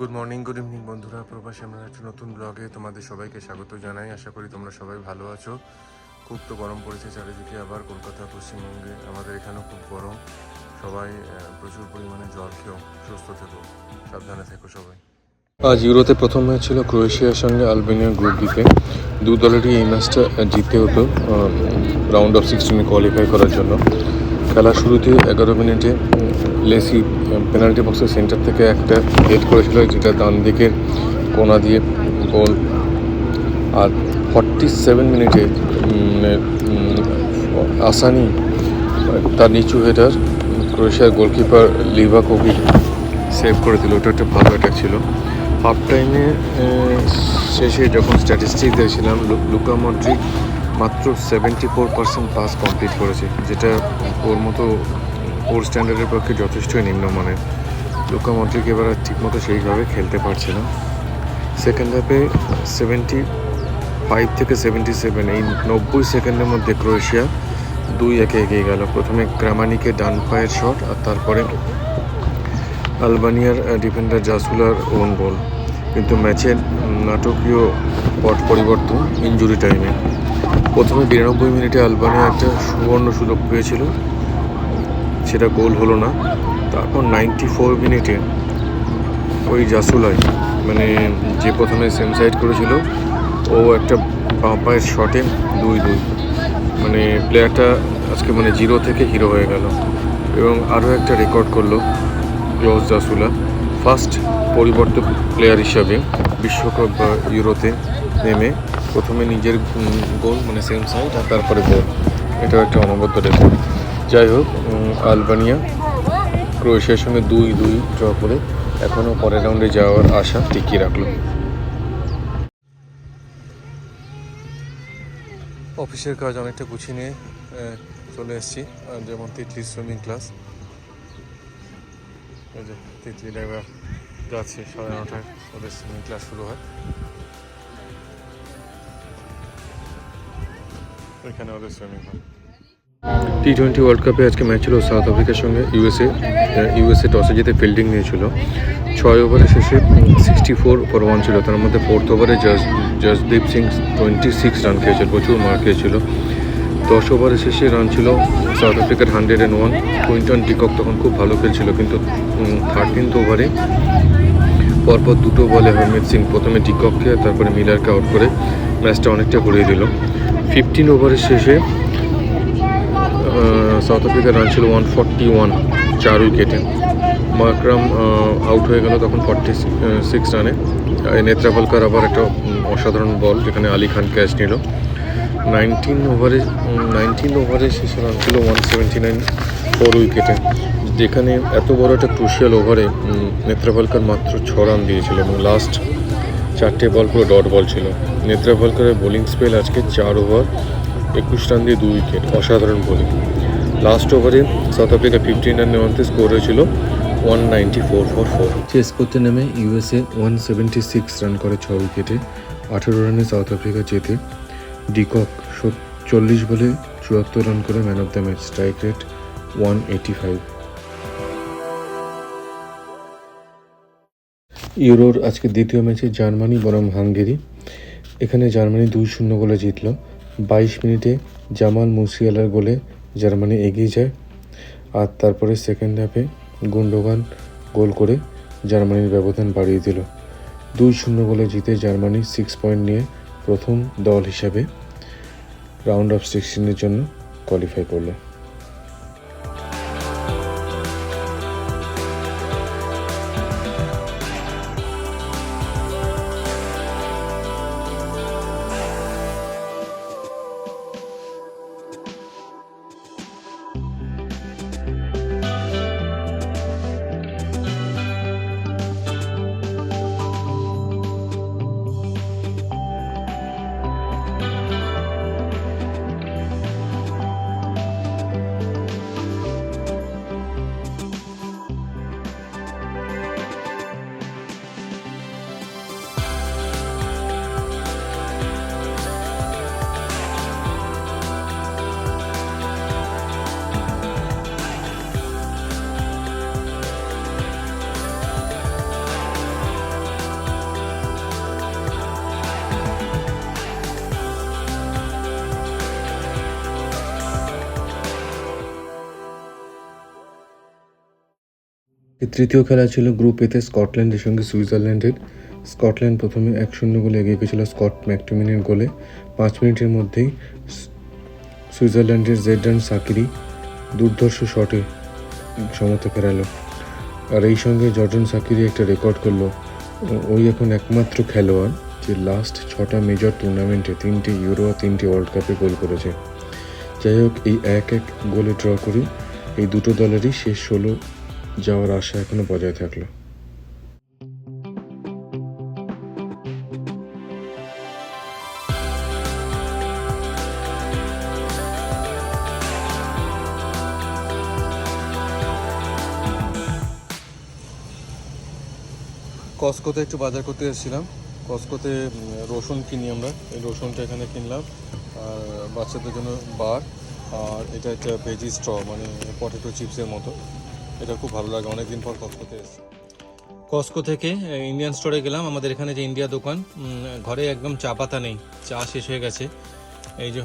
Good morning good evening বন্ধুরা। প্রবাসী আমরা একটা নতুন ব্লগে তোমাদের সবাইকে স্বাগত জানাই। আশা করি তোমরা সবাই ভালো আছো। খুব তো গরম পড়েছে চারিদিকে, আবার কলকাতা, পশ্চিমবঙ্গে আমাদের এখানেও খুব গরম। সবাই প্রচুর পরিমাণে জল খেও সুস্থ থেকো। সাবধানে থেকো সবাই। আজ ইউরোতে প্রথম ম্যাচ ছিল ক্রোয়েশিয়ার সঙ্গে আলবেনিয়ার গ্রুপ বিতে দু দলেরই এই ম্যাচটা জিততে হতো রাউন্ড অফ সিক্সটিনে কোয়ালিফাই করার জন্য। খেলা শুরুতে এগারো মিনিটে লেসি পেনাল্টি বক্সের সেন্টার থেকে একটা হেড করেছিল যেটা ডান দিকের কোনা দিয়ে গোল আর ফর্টি সেভেন মিনিটে আসানি, তার নিচু হেডার ক্রোয়েশিয়ার গোলকিপার লিভাকোভিক সেভ করে দিল ওটা একটা ভালো অ্যাটাক ছিল। হাফ টাইমে শেষে যখন স্ট্যাটিস্টিক দেখছিলাম লু- লুকা মড্রিক মাত্র seventy four percent pass complete করেছে, যেটা ওর মতো ওর স্ট্যান্ডার্ডের পক্ষে যথেষ্টই নিম্নমানের লুকা মড্রিক এবার আর ঠিকমতো সেইভাবে খেলতে পারছে না? সেকেন্ড হাফে সেভেন্টি ফাইভ থেকে সেভেন্টি সেভেন এই নব্বই সেকেন্ডের মধ্যে ক্রোয়েশিয়া দুই একে এগিয়ে গেল। প্রথমে ক্রামানিকে ডান পায়ের শট আর তারপরে আলবানিয়ার ডিফেন্ডার জাসুলার ওন বল কিন্তু ম্যাচের নাটকীয় পট পরিবর্তন ইঞ্জুরি টাইমে প্রথমে বিরানব্বই মিনিটে আলবানিয়া একটা সুবর্ণ সুযোগ পেয়েছিল। সেটা গোল হলো না। তারপর নাইনটি ফোর মিনিটে ওই জাসুলাই মানে যে প্রথমে সেম সাইড করেছিল, ও একটা বাঁ পায়ের শটে দুই দুই মানে প্লেয়ারটা আজকে মানে জিরো থেকে হিরো হয়ে গেল। এবং আরও একটা রেকর্ড করল ক্লোজ জাসুলা ফার্স্ট পরিবর্তক প্লেয়ার হিসাবে বিশ্বকাপ বা ইউরোতে নেমে প্রথমে নিজের গোল মানে সেম সাইড আর তারপরে গোল। এটাও একটা অনবদ্য রেকর্ড যাই হোক আলবানিয়া, ক্রোয়েশিয়ার সঙ্গে দুই দুই ড্র করে এখনও পরের রাউন্ডে যাওয়ার আশা টিকিয়ে রাখল। অফিসের কাজ অনেকটা গুছিয়ে নিয়ে চলে এসেছি যেমন Titli swimming class Titli driver যাচ্ছে, সাড়ে নটায় ওদের সুইমিং ক্লাস শুরু হয়। এখানে ওদের সুইমিং হয়। টি টোয়েন্টি ওয়ার্ল্ড কাপে আজকে ম্যাচ ছিল সাউথ আফ্রিকার সঙ্গে ইউএসএ ইউএসএ টসে জিতে ফিল্ডিং নিয়েছিল। ছয় ওভারে শেষে সিক্সটি ফোর ওয়ান ছিল। তার মধ্যে ফোর্থ ওভারে জাস Jasdeep Singh twenty six run খেয়েছিল, প্রচুর মার খেয়েছিল। দশ ওভারে শেষে রান ছিল সাউথ আফ্রিকার hundred and one Quinton de Kock তখন খুব ভালো খেলছিল, কিন্তু থার্টিন্থ ওভারে পরপর দুটো বলে হরমিত সিং প্রথমে ডিকককে তারপরে মিলারকে আউট করে ম্যাচটা অনেকটা ঘুরিয়ে দিল। ফিফটিন ওভারের শেষে সাউথ আফ্রিকার রান ছিল ওয়ান ফর্টি ওয়ান চার উইকেটে মাকরাম আউট হয়ে গেল তখন ফর্টি সিক্স রানে নেত্রাপালকার আবার একটা অসাধারণ বল যেখানে আলী খান ক্যাচ নিল। নাইনটিন ওভারে নাইনটিন ওভারে শেষে রান ছিল ওয়ান সেভেন্টি নাইন ফোর উইকেটে যেখানে এত বড় একটা ক্রুশিয়াল ওভারে নেত্রাপালকার মাত্র ছ রান দিয়েছিল এবং লাস্ট চারটে বল পুরো ডট বল ছিল। নেত্রাপালকারের বোলিং স্পেল আজকে চার ওভার একুশ রান দিয়ে দুই উইকেট অসাধারণ বোলিং লাস্ট ওভারে সাউথ আফ্রিকা ফিফটিন রান নেওয়াতে স্কোর হয়েছিল one ninety four four four chase করতে নেমে USA one seventy six run করে ছ উইকেটে আঠেরো রানে সাউথ আফ্রিকা জেতে। ডিকক চল্লিশ বলে চুয়াত্তর রান করে man of the match strike rate one eighty five ইউরোর আজকে দ্বিতীয় ম্যাচে জার্মানি বনাম হাঙ্গেরি। এখানে জার্মানি দুই শূন্য গোলে জিতল। বাইশ মিনিটে জামাল মুসিয়ালার গোলে জার্মানি এগিয়ে যায়। আর তারপরে সেকেন্ড হাফে গুন্ডোগান গোল করে জার্মানির ব্যবধান বাড়িয়ে দিল। দুই শূন্য গোলে জিতে জার্মানি সিক্স পয়েন্ট নিয়ে প্রথম দল হিসাবে রাউন্ড অফ সিক্সটিনের জন্য কোয়ালিফাই করল। তৃতীয় খেলা ছিল গ্রুপ এতে স্কটল্যান্ডের সঙ্গে সুইজারল্যান্ডের। স্কটল্যান্ড প্রথমে এক শূন্য গোলে এগিয়ে গেছিল স্কট ম্যাকটুমিনের গোলে। পাঁচ মিনিটের মধ্যেই সুইজারল্যান্ডের জেডান সাকিরি দুর্ধর্ষ শটে সমতা ফেরালো। আর এই সঙ্গে জর্জন সাকিরি একটা রেকর্ড করল। ওই এখন একমাত্র খেলোয়াড় যে লাস্ট ছটা মেজর টুর্নামেন্টে তিনটে ইউরো আর তিনটে ওয়ার্ল্ড কাপে গোল করেছে। যাই হোক, এই এক এক গোলে ড্র করে। এই দুটো দলেরই শেষ ষোলো যাওয়ার আশা এখনও বজায় থাকল। কসকোতে একটু বাজার করতে এসেছিলাম। কসকোতে রসুন কিনি আমরা। এই রসুনটা এখানে কিনলাম। আর বাচ্চাদের জন্য বার। আর এটা একটা ভেজি স্ট্র মানে পটেটো চিপসের মতো। এটা খুব ভালো লাগে, অনেকদিন পর কসকোতে এসেছি। কসকো থেকে ইন্ডিয়ান স্টোরে গেলাম, আমাদের এখানে যে ইন্ডিয়া দোকান ঘরে একদম চা পাতা নেই, চা শেষ হয়ে গেছে। এই যে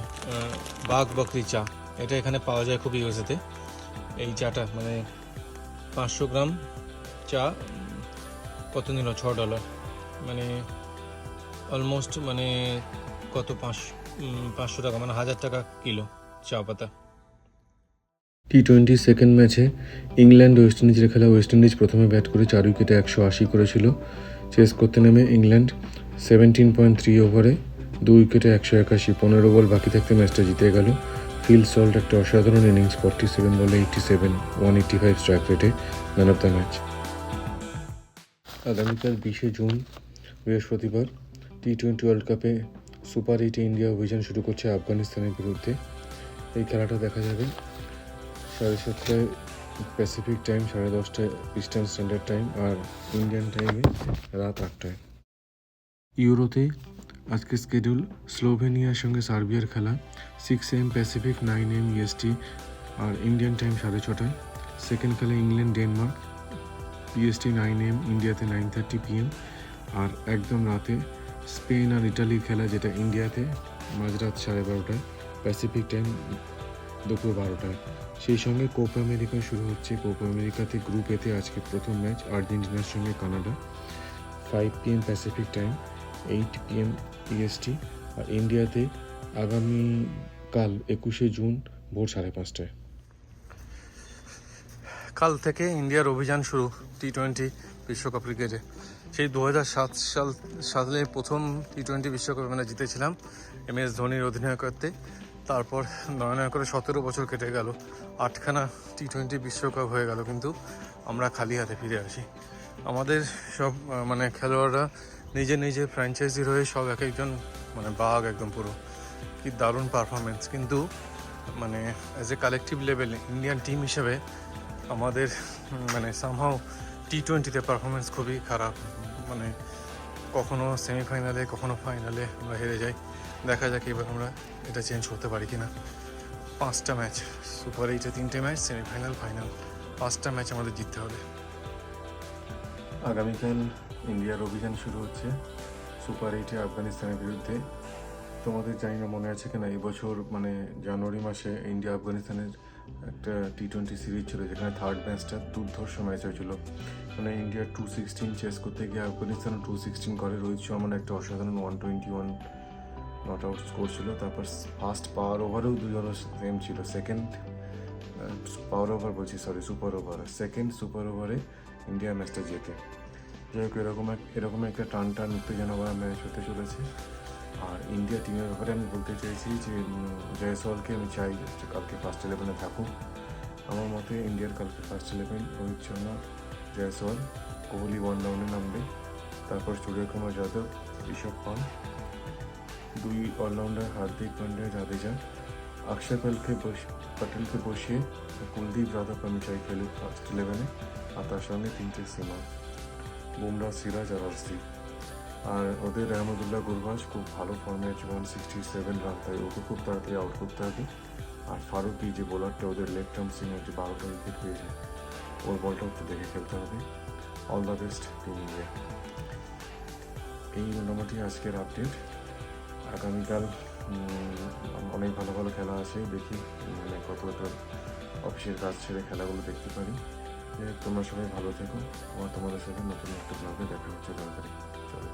বাঘ বকরি চা, এটা এখানে পাওয়া যায় খুব ইউএসএতে এই চাটা মানে পাঁচশো গ্রাম চা, কত নিল? ছ ডলার। মানে অলমোস্ট মানে কত? পাঁচ পাঁচশো টাকা মানে হাজার টাকা কিলো চা পাতা। টি টোয়েন্টি সেকেন্ড ম্যাচে ইংল্যান্ড ওয়েস্ট ইন্ডিজের খেলা ওয়েস্ট ইন্ডিজ প্রথমে ব্যাট করে চার উইকেটে একশো আশি করেছিল। চেস করতে নেমে ইংল্যান্ড সেভেন্টিন পয়েন্ট থ্রি ওভারে দু উইকেটে একশো একাশি, পনেরো বল বাকি থাকতে ম্যাচটা জিতে গেল। ফিল সল্ট একটা অসাধারণ ইনিংস ফর্টি সেভেন বলে eighty seven one eighty five strike রেটে ম্যান অফ দ্য ম্যাচ আগামীকাল বিশে জুন, বৃহস্পতিবার টি টোয়েন্টি ওয়ার্ল্ড কাপে সুপার এইটে ইন্ডিয়া অভিযান শুরু করছে আফগানিস্তানের বিরুদ্ধে। এই খেলাটা দেখা যাবে সাড়ে সাতটায় প্যাসিফিক টাইম সাড়ে দশটায় ইস্টার্ন স্ট্যান্ডার্ড টাইম আর ইন্ডিয়ান টাইমে রাত আটটায়। ইউরোতে আজকে স্কেডিউল স্লোভেনিয়ার সঙ্গে সার্বিয়ার খেলা six M Pacific nine M EST আর ইন্ডিয়ান টাইম সাড়ে ছটায়। সেকেন্ড খেলা England Denmark PST nine M ইন্ডিয়াতে নাইন থার্টি পিএম আর একদম রাতে স্পেন আর ইটালির খেলা যেটা ইন্ডিয়াতে মাঝরাত সাড়ে বারোটায় প্যাসিফিক টাইম দুপুর বারোটায়। সেই সঙ্গে কোপা আমেরিকা শুরু হচ্ছে। কোপা আমেরিকাতে গ্রুপ এতে আজকে প্রথম ম্যাচ আর্জেন্টিনার সঙ্গে Canada five PM Pacific time eight PM EST আর ইন্ডিয়াতে আগামী কাল একুশে জুন ভোর সাড়ে পাঁচটায়। কাল থেকে ইন্ডিয়ার অভিযান শুরু টি টোয়েন্টি বিশ্বকাপ ক্রিকেটে। সেই দু সাত সাল, সালে প্রথম টি টোয়েন্টি বিশ্বকাপ আমরা জিতেছিলাম। এম এস ধোনির অধিনায়কত্বে। তারপর নয় নয় করে সতেরো বছর কেটে গেল। আটখানা টি টোয়েন্টি বিশ্বকাপ হয়ে গেল কিন্তু আমরা খালি হাতে ফিরে আসি। আমাদের সব মানে খেলোয়াড়রা নিজে নিজে ফ্র্যাঞ্চাইজির হয়ে সব এক একজন মানে বাঘ একদম পুরো। কি দারুণ পারফরমেন্স কিন্তু মানে অ্যাজ এ কালেকটিভ লেভেলে ইন্ডিয়ান টিম হিসেবে আমাদের মানে সামহাও টি টোয়েন্টিতে পারফরমেন্স খুবই খারাপ। মানে কখনো সেমিফাইনালে কখনো ফাইনালে আমরা হেরে যাই। দেখা যাক এবার আমরা এটা চেঞ্জ করতে পারি কিনা। পাঁচটা ম্যাচ সুপার এইটে তিনটে ম্যাচ সেমিফাইনাল ফাইনাল পাঁচটা ম্যাচ আমাদের জিততে হবে। আগামীকাল ইন্ডিয়ার অভিযান শুরু হচ্ছে সুপার এইটে আফগানিস্তানের বিরুদ্ধে। তোমাদের জানি না মনে আছে কিনা, এবছর মানে জানুয়ারি মাসে ইন্ডিয়া আফগানিস্তানের একটা টি টোয়েন্টি সিরিজ ছিল, যেখানে থার্ড ম্যাচটা দুর্ধর্ষ ম্যাচ হয়েছিল। মানে ইন্ডিয়া টু সিক্সটিন চেস করতে গিয়ে আফগানিস্তানও টু সিক্সটিন করে। রোহিত শর্মার একটা অসাধারণ one twenty one not out score ছিল তারপর ফার্স্ট পাওয়ার ওভারেও দুজনের সেম ছিল সেকেন্ড পাওয়ার ওভার বলছি sorry super over second super ওভারে ইন্ডিয়া ম্যাচটা জেতে যাই হোক এরকম এক এরকম একটা টান টান উত্তেজনা ভরা ম্যাচ হতে চলেছে আর ইন্ডিয়া টিমের ব্যাপারে আমি বলতে চাইছি যে জয়সওয়ালকে আমি চাই যে কালকে ফার্স্ট ইলেভেনে থাকুক আমার মতে ইন্ডিয়ার কালকে first eleven Rohit Sharma Jaiswal Kohli one ডাউনে নামবে তারপর সূর্যকুমার যাদব ঋষভ পান্ত দুই অলরাউন্ডার হার্দিক পান্ডিয়া জাদেজা অক্ষয় পটেলকে বস- পটেলকে বসিয়ে কুলদীপ যাদব আমি চাই খেলুক ফার্স্ট ইলেভেনে আর তার সঙ্গে তিনটে সিমা বুমরা সিরাজ আর অর্শদীপ আর ওদের রহমদুল্লাহ গুরবাজ খুব ভালো ফর্মে আছে ওয়ান সিক্সটি সেভেন রান তাই ওকে খুব তাড়াতাড়ি আউট করতে হবে। আর ফারুকি যে বোলারটা ওদের লেগ টার্ম সিমের যে বারোটা উইকেট পেয়েছে, ওর বলটা একটু দেখে খেলতে হবে। All the best team India এই মোটামুটি আজকের আপডেট আগামীকাল অনেক ভালো ভালো খেলা আছে, দেখি মানে কতটা অফিসের কাজ ছেড়ে খেলাগুলো দেখতে পারি। তোমরা সবাই ভালো থেকো আমার তোমাদের সাথে নতুন একটা ব্লগে দেখা হচ্ছে, তাড়াতাড়ি। চলে।